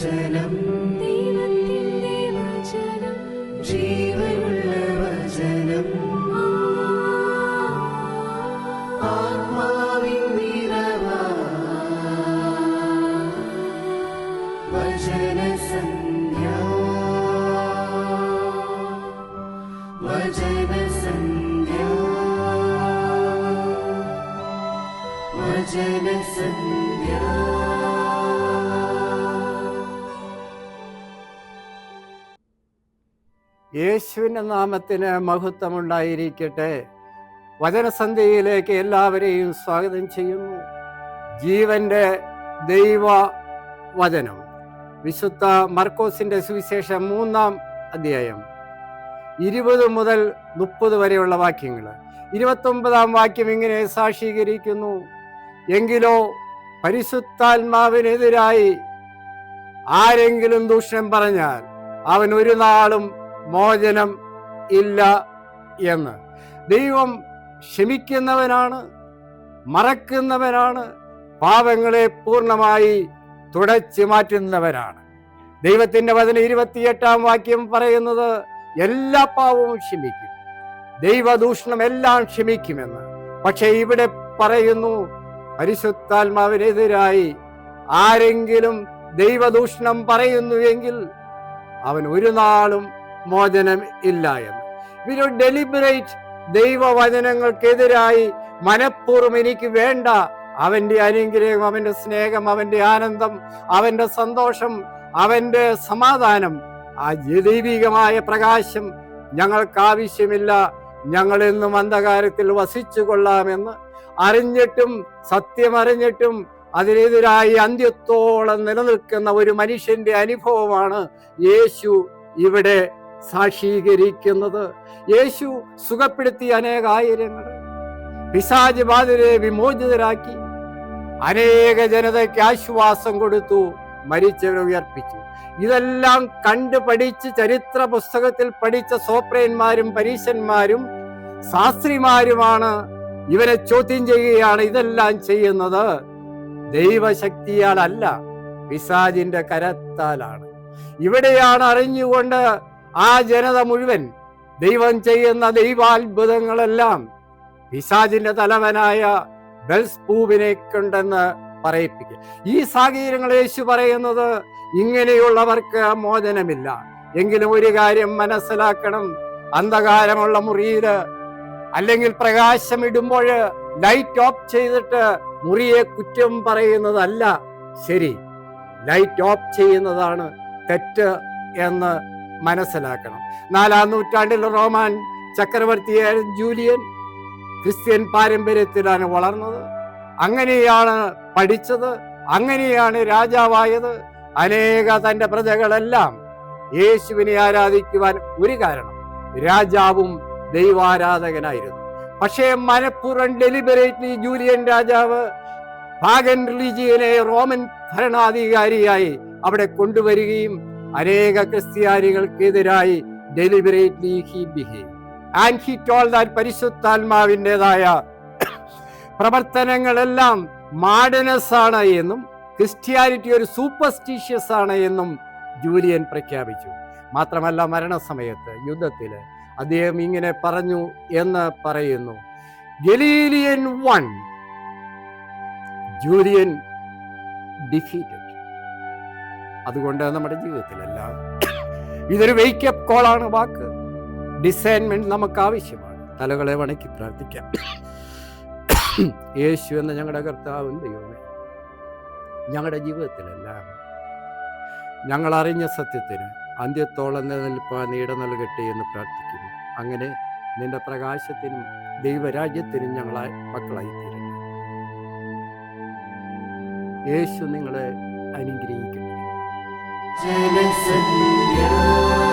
വചനം. ദൈവത്തിന്റെ വചനം ജീവനുള്ള വചനം. നിറവാ. വചനസന്ധ്യ വചനസന്ധ്യ വചനസന്ധ്യ യേശുവിന്റെ നാമത്തിന് മഹത്വമുണ്ടായിരിക്കട്ടെ. വചനസന്ധ്യയിലേക്ക് എല്ലാവരെയും സ്വാഗതം ചെയ്യുന്നു. ജീവന്റെ ദൈവ വചനം വിശുദ്ധ മർക്കോസിന്റെ സുവിശേഷം മൂന്നാം അധ്യായം. ഇരുപത് മുതൽ മുപ്പത് വരെയുള്ള വാക്യങ്ങൾ. ഇരുപത്തൊമ്പതാം വാക്യം ഇങ്ങനെ സാക്ഷീകരിക്കുന്നു. എങ്കിലോ പരിശുദ്ധാത്മാവിനെതിരായി ആരെങ്കിലും ദൂഷണം പറഞ്ഞാൽ അവൻ ഒരു നാളും മോചനം ഇല്ല എന്ന്. ദൈവം ക്ഷമിക്കുന്നവനാണ് മറക്കുന്നവനാണ് പാപങ്ങളെ പൂർണമായി തുടച്ചു മാറ്റുന്നവനാണ്. ദൈവത്തിന്റെ വചന ഇരുപത്തിയെട്ടാം വാക്യം പറയുന്നത് എല്ലാ പാവവും ക്ഷമിക്കും. ദൈവദൂഷണം എല്ലാം ക്ഷമിക്കുമെന്ന്. പക്ഷേ ഇവിടെ പറയുന്നു പരിശുദ്ധാത്മാവിനെതിരായി ആരെങ്കിലും ദൈവദൂഷണം പറയുന്നുവെങ്കിൽ അവൻ ഒരു നാളും മോചനം ഇല്ല എന്ന്. ഇവർ ഡെലിബറേറ്റ് ദൈവവചനങ്ങൾക്കെതിരായി മനഃപൂർവം എനിക്ക് വേണ്ട. അവന്റെ അനുഗ്രഹം അവന്റെ സ്നേഹം അവന്റെ ആനന്ദം അവന്റെ സന്തോഷം അവന്റെ സമാധാനം ആ ദൈവികമായ പ്രകാശം ഞങ്ങൾക്ക് ആവശ്യമില്ല. ഞങ്ങൾ എന്നും അന്ധകാരത്തിൽ വസിച്ചു കൊള്ളാമെന്ന് അറിഞ്ഞിട്ടും സത്യമറിഞ്ഞിട്ടും അതിനെതിരായി അന്ത്യത്തോളം നിലനിൽക്കുന്ന ഒരു മനുഷ്യന്റെ അനുഭവമാണ് യേശു ഇവിടെ സാക്ഷീകരിക്കുന്നത് യേശു സുഖപ്പെടുത്തിയ അനേകായിരങ്ങൾ. പിശാജ് ബാധിതരെ വിമോചിതരാക്കി അനേക ജനതയ്ക്ക് ആശ്വാസം കൊടുത്തു മരിച്ചവരെ ഉയർപ്പിച്ചു. ഇതെല്ലാം കണ്ടു പഠിച്ച് ചരിത്ര പുസ്തകത്തിൽ പഠിച്ച സോപ്രയന്മാരും പരീശന്മാരും ശാസ്ത്രിമാരുമാണ് ഇവനെ ചോദ്യം ചെയ്യുകയാണ് ഇതെല്ലാം ചെയ്യുന്നത്. ദൈവശക്തിയാലല്ല പിസാജിന്റെ കരത്താലാണ്. ഇവിടെയാണ് അറിഞ്ഞുകൊണ്ട് ആ ജനത മുഴുവൻ ദൈവം ചെയ്യുന്ന ദൈവാത്ഭുതങ്ങളെല്ലാം പിശാജിന്റെ തലവനായ ബെൽസ്പൂവിനെ കൊണ്ടെന്ന് പറയിപ്പിക്കുക. ഈ സാഹചര്യങ്ങൾ യേശു പറയുന്നത് ഇങ്ങനെയുള്ളവർക്ക് മോചനമില്ല. എങ്കിലും ഒരു കാര്യം മനസ്സിലാക്കണം. അന്ധകാരമുള്ള മുറിയിൽ അല്ലെങ്കിൽ പ്രകാശം ഇടുമ്പോൾ ലൈറ്റ് ഓഫ് ചെയ്തിട്ട് മുറിയെ കുറ്റം പറയുന്നതല്ല ശരി. ലൈറ്റ് ഓഫ് ചെയ്യുന്നതാണ് തെറ്റ് എന്ന് മനസ്സിലാക്കണം. നാലാം നൂറ്റാണ്ടിൽ റോമാൻ ചക്രവർത്തിയായ ജൂലിയൻ ക്രിസ്ത്യൻ പാരമ്പര്യത്തിലാണ് വളർന്നത്. അങ്ങനെയാണ് പഠിച്ചത് അങ്ങനെയാണ് രാജാവായത്. അനേക തന്റെ പ്രജകളെല്ലാം യേശുവിനെ ആരാധിക്കുവാൻ ഒരു കാരണം രാജാവും ദൈവാരാധകനായിരുന്നു. പക്ഷേ മനഃപൂർവം ഡെലിബറേറ്റ്ലി ജൂലിയൻ രാജാവ് ഭാഗൻ റിലീജിയനെ റോമൻ ഭരണാധികാരിയായി അവിടെ കൊണ്ടുവരികയും അനേക ക്രിസ്ത്യാനികൾക്കെതിരായി deliberately he behave and he told that പരിശുദ്ധാത്മാവിന്റെതായ പ്രവർത്തനങ്ങളെല്ലാം മാഡനസ് ആണ് എന്നും ക്രിസ്ത്യാനിറ്റി ഒരു സൂപ്പർസ്റ്റീഷ്യസ് ആണ് എന്നും ജൂലിയൻ പ്രഖ്യാപിച്ചു. മാത്രമല്ല മരണസമയത്ത് യുദ്ധത്തിൽ അദ്ദേഹം ഇങ്ങനെ പറഞ്ഞു എന്ന് പറയുന്നു. ഗലീലിയൻ വൺ ജൂലിയൻ ഡിഫീറ്റഡ് അതുകൊണ്ട് നമ്മുടെ ജീവിതത്തിലല്ല ഇതൊരു വെയ്ക്കപ്പ് കോളാണ് വാക്ക്. ഡിസൈൻമെന്റ് നമുക്ക് ആവശ്യമാണ് തലകളെ വണക്കി പ്രാർത്ഥിക്കാം. യേശു എന്ന ഞങ്ങളുടെ കർത്താവും ദൈവമേ ഞങ്ങളുടെ ജീവിതത്തിലല്ല ഞങ്ങൾ അറിഞ്ഞ സത്യത്തിന് അന്ത്യത്തോളം നിലനിൽപ്പാൻ നീട നൽകട്ടെ എന്ന് പ്രാർത്ഥിക്കുന്നു. അങ്ങനെ നിന്റെ പ്രകാശത്തിനും ദൈവരാജ്യത്തിനും ഞങ്ങളെ മക്കളായി തീരട്ടെ. യേശു നിങ്ങളെ അനുഗ്രഹിക്കട്ടെ. Tennyson, yeah.